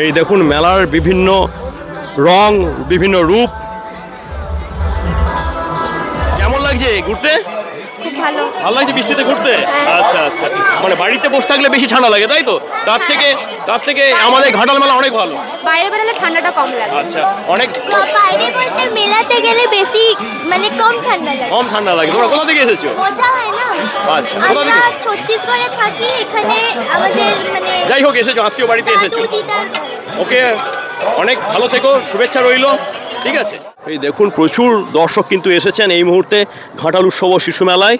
এই দেখুন মেলার বিভিন্ন রং বিভিন্ন রূপ। কেমন লাগছে ঘুরতে? ভালো। ভালো লাগছে বৃষ্টিতে ঘুরতে? আচ্ছা আচ্ছা। মানে বাড়িতে বসে থাকলে বেশি ঠান্ডা লাগে তাই তো? তার থেকে তার থেকে আমাদের ঘাটাল মেলা অনেক ভালো। বাইরে বেরোলে ঠান্ডাটা কম লাগে। আচ্ছা অনেক বাইরে বলতে মেলাতে গেলে বেশি মানে কম ঠান্ডা লাগে। কম ঠান্ডা লাগে। তোমরা কোথা থেকে এসেছ? মজা হয় না। আচ্ছা, কোথা থেকে? ছত্তিশগড়ে থাকি এখানে আমাদের মানে যাই হোক এসেছ আত্মীয় বাড়িতে এসেছ। দিদার ওকে, অনেক ভালো থেকো, শুভেচ্ছা রইল, ঠিক আছে? এই দেখুন, প্রচুর দর্শক কিন্তু এসেছেন এই মুহূর্তে ঘাটাল উৎসব শিশু মেলায়।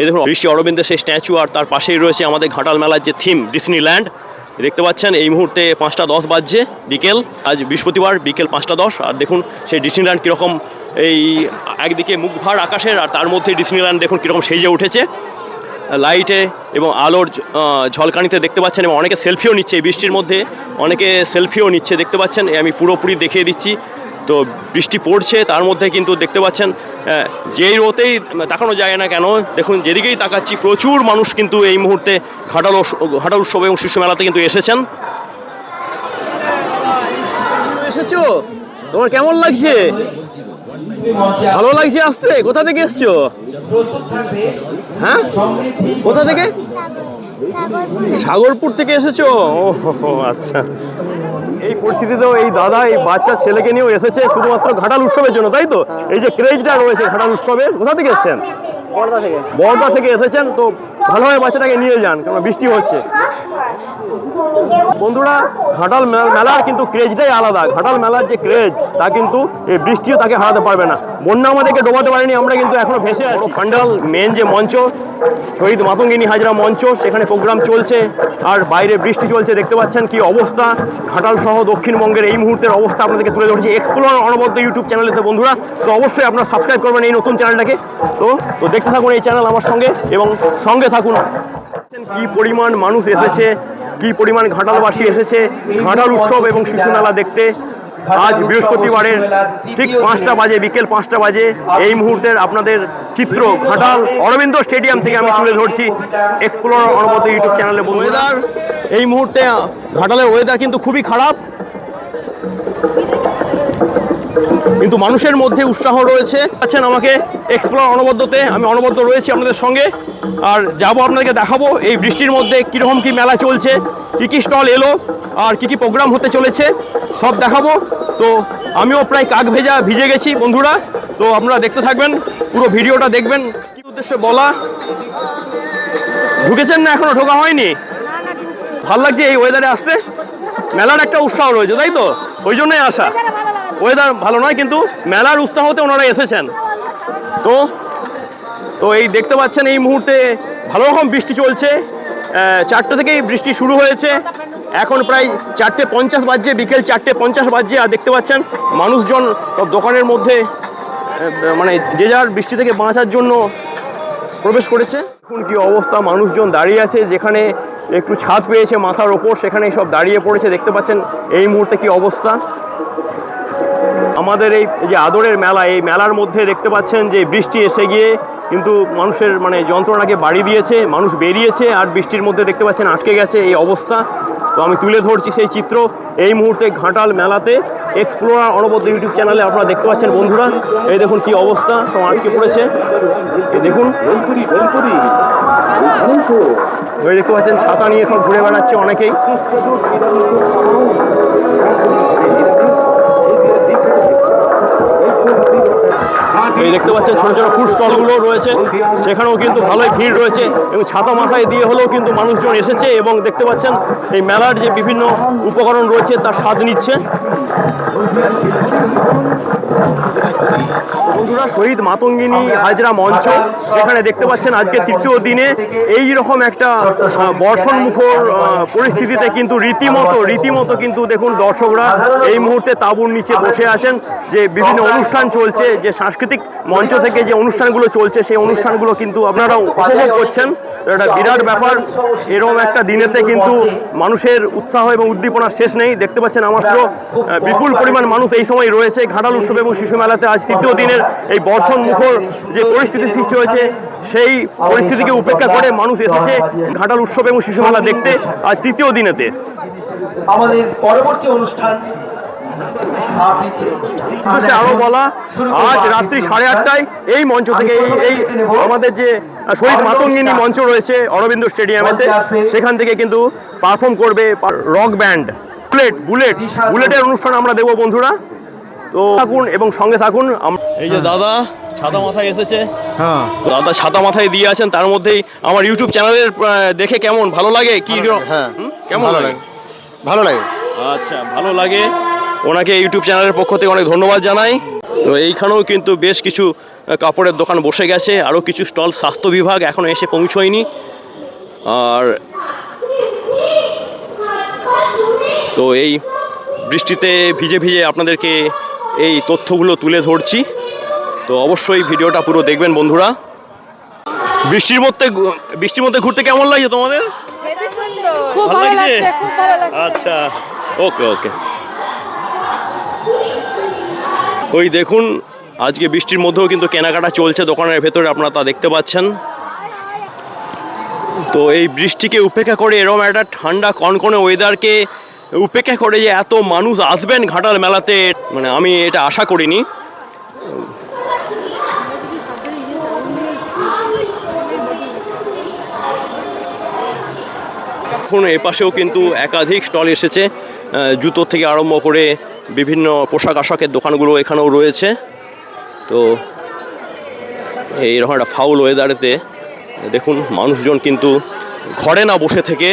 এই দেখুন, ঋষি অরবিন্দের সেই স্ট্যাচু আর তার পাশেই রয়েছে আমাদের ঘাটাল মেলার যে থিম, ডিসনিল্যান্ড। দেখতে পাচ্ছেন, এই মুহূর্তে পাঁচটা দশ বাজছে, বিকেল। আজ বৃহস্পতিবার, বিকেল পাঁচটা দশ। আর দেখুন, সেই ডিসনিল্যান্ড কীরকম এই একদিকে মুখভার আকাশের, আর তার মধ্যে ডিসনিল্যান্ড দেখুন, কীরকম সেজে উঠেছে। লাইটে এবং আলোর ঝলকানিতে দেখতে পাচ্ছেন এবং অনেকে সেলফিও নিচ্ছে এই বৃষ্টির মধ্যে। অনেকে সেলফিও নিচ্ছে, দেখতে পাচ্ছেন। আমি পুরোপুরি দেখিয়ে দিচ্ছি। তো বৃষ্টি পড়ছে, তার মধ্যে কিন্তু দেখতে পাচ্ছেন যেই রোতেই তাকানো যায় না কেন, দেখুন যেদিকেই তাকাচ্ছি, প্রচুর মানুষ কিন্তু এই মুহূর্তে ঘাটাল ঘাটাল উৎসব এবং শিশু মেলাতে কিন্তু এসেছেন। এসেছ? তোমার কেমন লাগছে? ভালো লাগছে আসতে? কোথা থেকে এসছো? হ্যাঁ? কোথা থেকে? সাগরপুর থেকে এসেছ? ও আচ্ছা। এই পরিস্থিতিতেও এই দাদা এই বাচ্চা ছেলেকে নিয়েও এসেছে শুধুমাত্র ঘাটাল উৎসবের জন্য তাই তো? এই যে ক্রেজটা রয়েছে ঘাটাল উৎসবের কোথা থেকে এসেছেন? বর্ধা থেকে এসেছেন তো ভালোভাবে বাচ্চাটাকে নিয়ে যান কারণ বৃষ্টি হচ্ছে। বন্ধুরা, ঘাটাল মেলার কিন্তু ক্রেজটাই আলাদা। ঘাটাল মেলার যে ক্রেজ তা কিন্তু এই বৃষ্টিও তাকে হারাতে পারবে না। বন্যা আমাদেরকে ডোবাতে পারেনি, আমরা কিন্তু এখনও ভেসে আছি। ফান্ডাল মেন যে মঞ্চ, শহীদ মাতঙ্গিনী হাজরা মঞ্চ, সেখানে প্রোগ্রাম চলছে। আর বাইরে বৃষ্টি চলছে, দেখতে পাচ্ছেন কি অবস্থা। ঘাটাল সহ দক্ষিণবঙ্গের এই মুহূর্তের অবস্থা আপনাদেরকে তুলে ধরছি এক্সপ্লোর অনবদ্য ইউটিউব চ্যানেলেতে বন্ধুরা। তো অবশ্যই আপনারা সাবস্ক্রাইব করবেন এই নতুন চ্যানেলটাকে তো তো দেখতে থাকুন এই চ্যানেল আমার সঙ্গে, এবং সঙ্গে থাকুন। কি পরিমাণ মানুষ এসেছে, কি পরিমাণ ঘাটালবাসী এসেছে, ঘাটাল উৎসব এবং শিশু মেলা দেখতে। আজ বৃহস্পতিবারের ঠিক পাঁচটা বাজে, বিকেল পাঁচটা বাজে। এই মুহূর্তের আপনাদের চিত্র ঘাটাল অরবিন্দ স্টেডিয়াম থেকে আমি তুলে ধরছি এক্সপ্লোর অনবদ্য ইউটিউব চ্যানেলে ওয়েদার এই মুহূর্তে ঘাটালের ওয়েদার কিন্তু খুবই খারাপ। কিন্তু মানুষের মধ্যে উৎসাহ রয়েছে। আছেন আমাকে এক্সপ্লোর অনবদ্যতে, আমি অনবদ্য রয়েছি আপনাদের সঙ্গে। আর যাব আপনাদেরকে দেখাবো এই বৃষ্টির মধ্যে কীরকম কী মেলা চলছে, কী কী স্টল এলো, আর কী কী প্রোগ্রাম হতে চলেছে, সব দেখাবো। তো আমিও প্রায় কাক ভেজা ভিজে গেছি বন্ধুরা। তো আপনারা দেখতে থাকবেন, পুরো ভিডিওটা দেখবেন। কী উদ্দেশ্যে বলা? ঢুকেছেন না এখনও? ঢোকা হয়নি? ভালো লাগছে এই ওয়েদারে আসতে? মেলার একটা উৎসাহ রয়েছে, তাই তো? ওই জন্যই আসা। ওয়েদার ভালো নয়, কিন্তু মেলার উৎসাহতে ওনারা এসেছেন। তো তো এই দেখতে পাচ্ছেন, এই মুহূর্তে ভালো রকম বৃষ্টি চলছে। চারটে থেকেই বৃষ্টি শুরু হয়েছে। এখন প্রায় চারটে পঞ্চাশ বাজছে, বিকেল চারটে পঞ্চাশ বাজছে, আর দেখতে পাচ্ছেন, মানুষজন দোকানের মধ্যে মানে যে যার বৃষ্টি থেকে বাঁচার জন্য প্রবেশ করেছে। এখন কি অবস্থা, মানুষজন দাঁড়িয়ে আছে, যেখানে একটু ছাদ পেয়েছে মাথার ওপর, সেখানে সব দাঁড়িয়ে পড়েছে, দেখতে পাচ্ছেন, এই মুহূর্তে কি অবস্থা। আমাদের এই যে আদরের মেলা, এই মেলার মধ্যে দেখতে পাচ্ছেন যে বৃষ্টি এসে গিয়ে কিন্তু মানুষের মানে যন্ত্রণাকে বাড়ি দিয়েছে, মানুষ বেরিয়েছে আর বৃষ্টির মধ্যে দেখতে পাচ্ছেন আটকে গেছে এই অবস্থা। তো আমি তুলে ধরছি সেই চিত্র এই মুহূর্তে ঘাটাল মেলাতে এক্সপ্লোরার অনবদ্য ইউটিউব চ্যানেলে আপনারা দেখতে পাচ্ছেন বন্ধুরা। এই দেখুন কি অবস্থা, সব আটকে পড়েছে। দেখুন। ওই দেখতে পাচ্ছেন ছাতা নিয়ে সব ঘুরে বেড়াচ্ছে অনেকেই। দেখতে পাচ্ছেন ছোটো ছোটো ফুড স্টলগুলো রয়েছে। সেখানেও কিন্তু ভালোই ভিড় রয়েছে এবং ছাতা মাথায় দিয়ে হলেও কিন্তু মানুষজন এসেছে এবং দেখতে পাচ্ছেন এই মেলার যে বিভিন্ন উপকরণ রয়েছে, তার স্বাদ নিচ্ছে। বন্ধুরা, শহীদ মাতঙ্গিনী হাজরা মঞ্চ, সেখানে দেখতে পাচ্ছেন আজকে তৃতীয় দিনে এই রকম একটা বর্ষণমুখর পরিস্থিতিতে কিন্তু রীতিমতো রীতিমতো কিন্তু দেখুন দর্শকরা এই মুহূর্তে তাঁবুর নিচে বসে আছেন। যে বিভিন্ন অনুষ্ঠান চলছে, যে সাংস্কৃতিক মঞ্চ থেকে যে অনুষ্ঠানগুলো চলছে, সেই অনুষ্ঠানগুলো কিন্তু আপনারা উপভোগ করছেন। এটা বিরাট ব্যাপার। এরকম একটা দিনেতে কিন্তু মানুষের উৎসাহ এবং উদ্দীপনার শেষ নেই। দেখতে পাচ্ছেন আমার বিপুল পরিমাণ মানুষ এই সময় রয়েছে। ঘাটাল উৎসব এবং শিশু মেলাতে আজ তৃতীয় দিনের এই বর্ষণ মুখর যে পরিস্থিতি সৃষ্টি হয়েছে সেই পরিস্থিতিকে উপেক্ষা করে মানুষ এসেছে ঘাটাল উৎসব এবং শিশু মেলা দেখতে আজ তৃতীয় দিনেতে। আমাদের পরবর্তী অনুষ্ঠান আরও বলা আজ রাত্রি সাড়ে আটটায় এই মঞ্চ থেকে এই এই আমাদের যে শহীদ মাতঙ্গিনী মঞ্চ রয়েছে অরবিন্দ স্টেডিয়ামেতে সেখান থেকে কিন্তু পারফর্ম করবে রক ব্যান্ড। বুলেট বুলেট বুলেটের অনুষ্ঠান আমরা দেবো বন্ধুরা। তো থাকুন এবং সঙ্গে থাকুন আম- এই যে দাদা ছাতা মাথায় এসেছে। হ্যাঁ। তো দাদা ছাতা মাথায় দিয়ে আছেন তার মধ্যেই আমার ইউটিউব চ্যানেলের দেখে কেমন? ভালো লাগে? কি হ্যাঁ। কেমন ভালো লাগে? লাগে। ভালো লাগে। আচ্ছা ভালো লাগে। ওনাকে ইউটিউব চ্যানেলের পক্ষ থেকে অনেক ধন্যবাদ জানাই। তো এইখানেও কিন্তু বেশ কিছু কাপড়ের দোকান বসে গেছে আরও কিছু স্টল স্বাস্থ্য বিভাগ এখনও এসে পৌঁছয়নি। আর তো এই বৃষ্টিতে ভিজে ভিজে আপনাদেরকে এই তথ্যগুলো তুলে ধরছি। তো অবশ্যই ভিডিওটা পুরো দেখবেন বন্ধুরা। বৃষ্টির মধ্যে বৃষ্টির মধ্যে ঘুরতে কেমন লাগছে তোমাদের? খুব ভালো ভালো লাগছে? লাগছে খুব ভালো লাগছে। আচ্ছা ওকে ওকে। ওই দেখুন আজকে বৃষ্টির মধ্যেও কিন্তু কেনাকাটা চলছে দোকানের ভেতরে আপনারা তা দেখতে পাচ্ছেন। তো এই বৃষ্টিকে উপেক্ষা করে এরকম একটা ঠান্ডা কনকনে ওয়েদারকে উপেক্ষা করে যে এত মানুষ আসবেন ঘাটাল মেলাতে মানে আমি এটা আশা করিনি। এখন এপাশেও কিন্তু একাধিক স্টল এসেছে জুতো থেকে আরম্ভ করে বিভিন্ন পোশাক আশাকের দোকানগুলো এখানেও রয়েছে। তো এইরকম একটা ফাউল ওয়েদারেতে দেখুন, মানুষজন কিন্তু ঘরে না বসে থেকে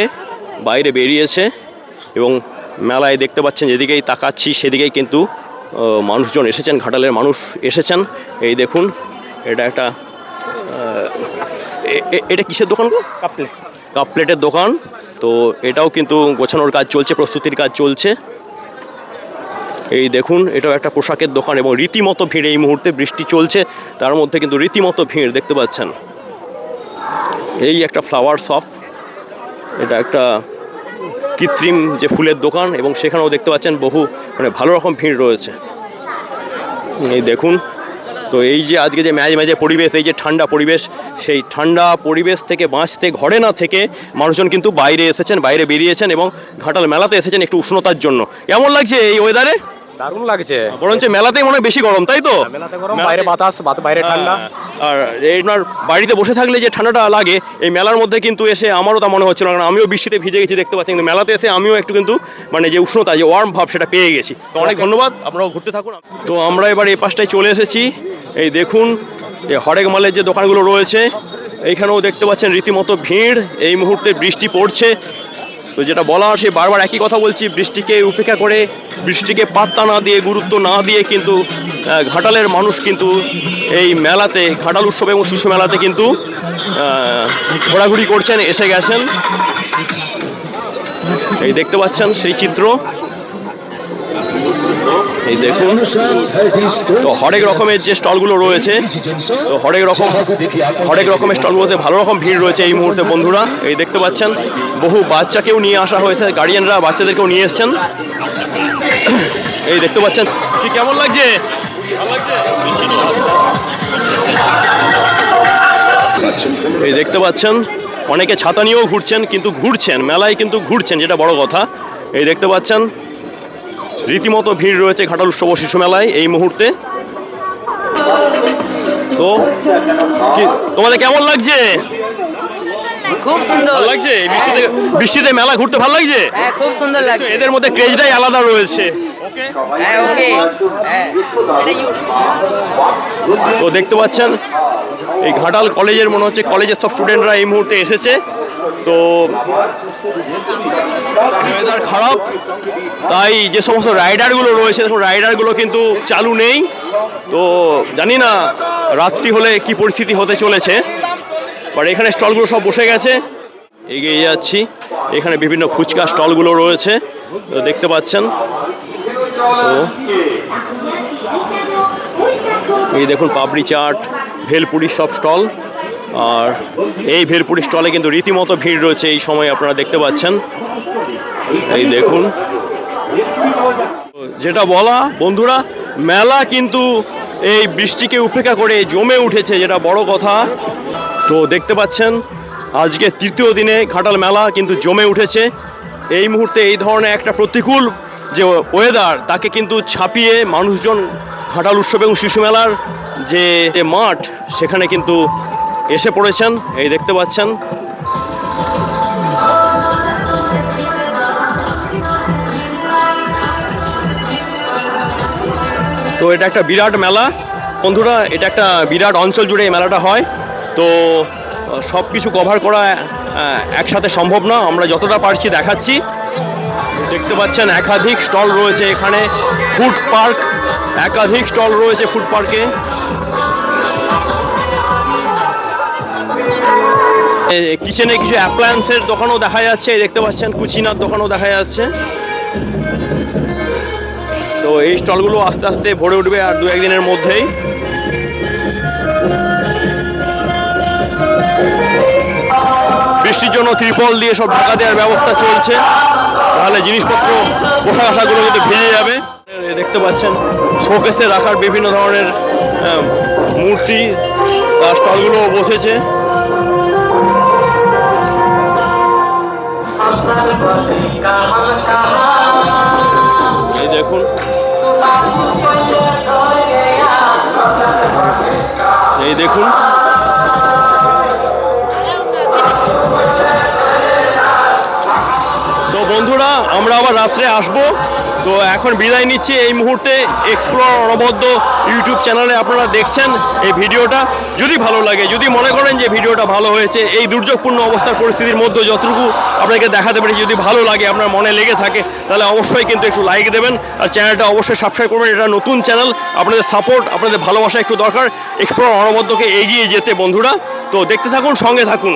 বাইরে বেরিয়েছে। এবং মেলায় দেখতে পাচ্ছেন যেদিকেই তাকাচ্ছি সেদিকেই কিন্তু মানুষজন এসেছেন ঘাটালের মানুষ এসেছেন। এই দেখুন এটা একটা এটা কিসের দোকান গো? কাপ প্লেট কাপ প্লেটের দোকান। তো এটাও কিন্তু গোছানোর কাজ চলছে প্রস্তুতির কাজ চলছে। এই দেখুন এটাও একটা পোশাকের দোকান এবং রীতিমতো ভিড় এই মুহূর্তে বৃষ্টি চলছে। তার মধ্যে কিন্তু রীতিমতো ভিড় দেখতে পাচ্ছেন। এই একটা ফ্লাওয়ার শপ এটা একটা কৃত্রিম যে ফুলের দোকান এবং সেখানেও দেখতে পাচ্ছেন বহু মানে ভালো রকম ভিড় রয়েছে। এই দেখুন, তো এই যে আজকে যে ম্যাজ ম্যাজে পরিবেশ, এই যে ঠান্ডা পরিবেশ, সেই ঠান্ডা পরিবেশ থেকে বাঁচতে, ঘরে না থেকে মানুষজন কিন্তু বাইরে এসেছেন, বাইরে বেরিয়েছেন এবং ঘাটাল মেলাতে এসেছেন একটু উষ্ণতার জন্য। কেমন লাগছে এই ওয়েদারে দারুণ লাগছে। বরঞ্চ মেলাতেই মনে হয় বেশি গরম তাই তো? মেলাতে গরম বাইরে বাতাস বাইরে ঠান্ডা। হ্যাঁ, আর আপনার বাড়িতে বসে থাকলে যে ঠান্ডাটা লাগে এই মেলার মধ্যে কিন্তু এসে আমারও তা মনে হচ্ছিল না কারণ আমিও বৃষ্টিতে ভিজে গেছি দেখতে পাচ্ছি কিন্তু মেলাতে এসে আমিও একটু কিন্তু মানে যে উষ্ণতা যে ওয়ার্ম ভাব সেটা পেয়ে গেছি। তো অনেক ধন্যবাদ আপনারাও ঘুরতে থাকুন। তো আমরা এবার এই পাশটায় চলে এসেছি। এই দেখুন এই হরেক মালের যে দোকানগুলো রয়েছে এইখানেও দেখতে পাচ্ছেন রীতিমতো ভিড় এই মুহূর্তে বৃষ্টি পড়ছে। তো যেটা বলা সে বারবার একই কথা বলছি, বৃষ্টিকে উপেক্ষা করে, বৃষ্টিকে পাত্তা না দিয়ে, গুরুত্ব না দিয়ে কিন্তু ঘাটালের মানুষ কিন্তু এই মেলাতে, ঘাটাল উৎসব এবং শিশু মেলাতে কিন্তু ঘোরাঘুরি করছেন, এসে গেছেন। এই দেখতে পাচ্ছেন সেই চিত্র। এই দেখুন, তো হরেক রকমের যে স্টলগুলো রয়েছে, তো হরেক রকম হরেক রকমের স্টলগুলোতে ভালো রকম ভিড় রয়েছে এই মুহূর্তে, বন্ধুরা। এই দেখতে পাচ্ছেন, বহু বাচ্চাকেও নিয়ে আসা হয়েছে গার্ডিয়ানরা বাচ্চাদেরকেও নিয়ে এসছেন। এই দেখতে পাচ্ছেন, কি কেমন লাগছে। এই দেখতে পাচ্ছেন, অনেকে ছাতা নিয়েও ঘুরছেন, কিন্তু ঘুরছেন, মেলায় কিন্তু ঘুরছেন, যেটা বড় কথা। এই দেখতে পাচ্ছেন রীতিমতো ভিড় রয়েছে ঘাটাল উৎসব শিশু মেলায় এই মুহূর্তে। তো তোমাদের কেমন লাগছে? খুব সুন্দর। লাগছে? বৃষ্টিতে বৃষ্টিতে মেলা ঘুরতে ভালো লাগছে? হ্যাঁ খুব সুন্দর লাগছে। এদের মধ্যে ক্রেজটাই আলাদা রয়েছে। হ্যাঁ ওকে। হ্যাঁ তো দেখতে পাচ্ছেন এই ঘাটাল কলেজের মনে হচ্ছে কলেজের সব স্টুডেন্টরা এই মুহূর্তে এসেছে। তো ওয়েদার খারাপ, তাই যে সমস্ত রাইডারগুলো রয়েছে দেখুন রাইডারগুলো কিন্তু চালু নেই। তো জানি না রাত্রি হলে কি পরিস্থিতি হতে চলেছে বাট এখানে স্টলগুলো সব বসে গেছে। এগিয়ে যাচ্ছি। এখানে বিভিন্ন ফুচকা স্টলগুলো রয়েছে দেখতে পাচ্ছেন। তো এই দেখুন পাপড়ি চাট ভেলপুরি সব স্টল। আর এই ভেলপুরি স্টলে কিন্তু রীতিমতো ভিড় রয়েছে এই সময় আপনারা দেখতে পাচ্ছেন। এই দেখুন। যেটা বলা, বন্ধুরা, মেলা কিন্তু এই বৃষ্টিকে উপেক্ষা করে জমে উঠেছে, যেটা বড় কথা। তো দেখতে পাচ্ছেন, আজকে তৃতীয় দিনে ঘাটাল মেলা কিন্তু জমে উঠেছে। এই মুহূর্তে এই ধরনের একটা প্রতিকূল যে ওয়েদার তাকে কিন্তু ছাপিয়ে মানুষজন ঘাটাল উৎসব এবং শিশু মেলার যে মাঠ, সেখানে কিন্তু এসে পড়েছেন। এই দেখতে পাচ্ছেন। তো এটা একটা বিরাট মেলা। বন্ধুরা, এটা একটা বিরাট অঞ্চল জুড়ে এই মেলাটা হয়। তো সব কিছু কভার করা একসাথে সম্ভব না। আমরা যতটা পারছি দেখাচ্ছি। দেখতে পাচ্ছেন, একাধিক স্টল রয়েছে এখানে। ফুড পার্ক, একাধিক স্টল রয়েছে ফুড পার্কে। কিচেনে কিছু অ্যাপ্লায়েন্সের দোকানও দেখা যাচ্ছে দেখতে পাচ্ছেন, কুচিনার দোকানও দেখা যাচ্ছে। তো এই স্টলগুলো আস্তে আস্তে ভরে উঠবে আর দু একদিনের মধ্যেই। বৃষ্টির জন্য ত্রিপল দিয়ে সব ঢাকা দেওয়ার ব্যবস্থা চলছে। তাহলে জিনিসপত্র পোশাক আশাকগুলো কিন্তু ভিজে যাবে। দেখতে পাচ্ছেন, শোকেসে রাখার বিভিন্ন ধরনের মূর্তি বা স্টলগুলো বসেছে। এই দেখুন। এই দেখুন। আমরা আবার রাত্রে আসব। তো এখন বিদায় নিচ্ছি এই মুহূর্তে এক্সপ্লোর অনবদ্য ইউটিউব চ্যানেলে আপনারা দেখছেন এই ভিডিওটা। যদি ভালো লাগে, যদি মনে করেন যে ভিডিওটা ভালো হয়েছে, এই দুর্যোগপূর্ণ অবস্থার পরিস্থিতির মধ্যে যতটুকু আপনাকে দেখাতে পারি যদি ভালো লাগে, আপনার মনে লেগে থাকে, তাহলে অবশ্যই কিন্তু একটু লাইক দেবেন। আর চ্যানেলটা অবশ্যই সাবস্ক্রাইব করবেন, এটা নতুন চ্যানেল আপনাদের সাপোর্ট আপনাদের ভালোবাসা একটু দরকার। এক্সপ্লোর অনবদ্যকে এগিয়ে যেতে বন্ধুরা। তো দেখতে থাকুন, সঙ্গে থাকুন।